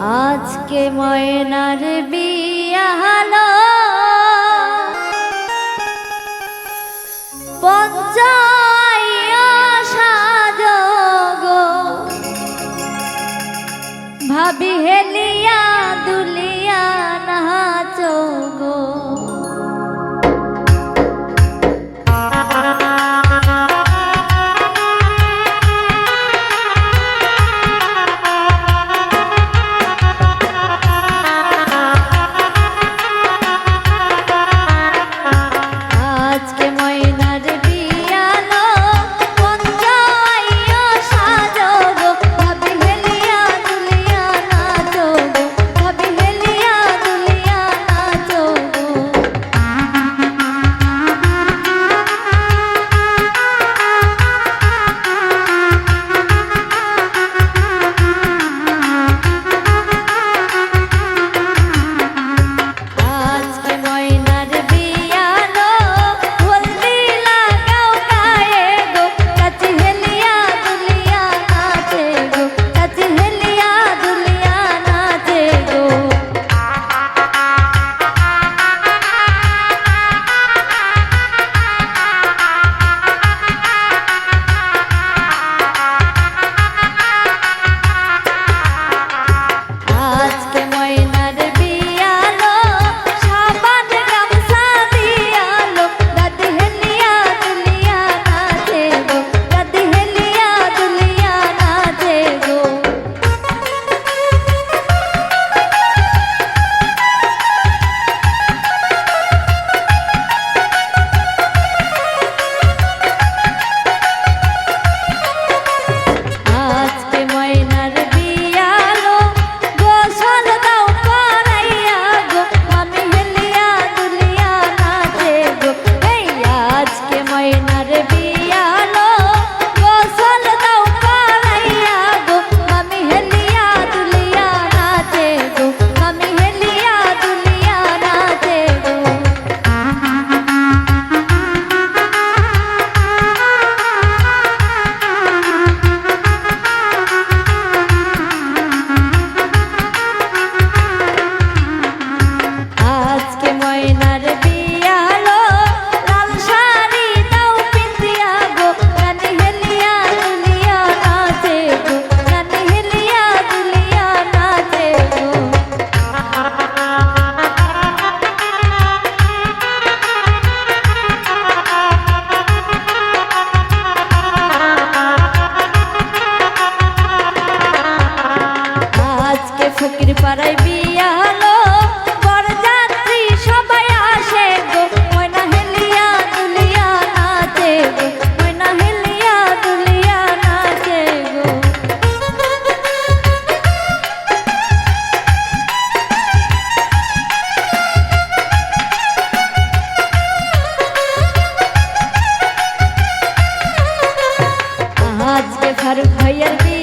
আজকে ময়নার বিয়া হলো। ভাবি হেলিয়া দুলিয়া নাচগ। আজকে আর ভাইয়ার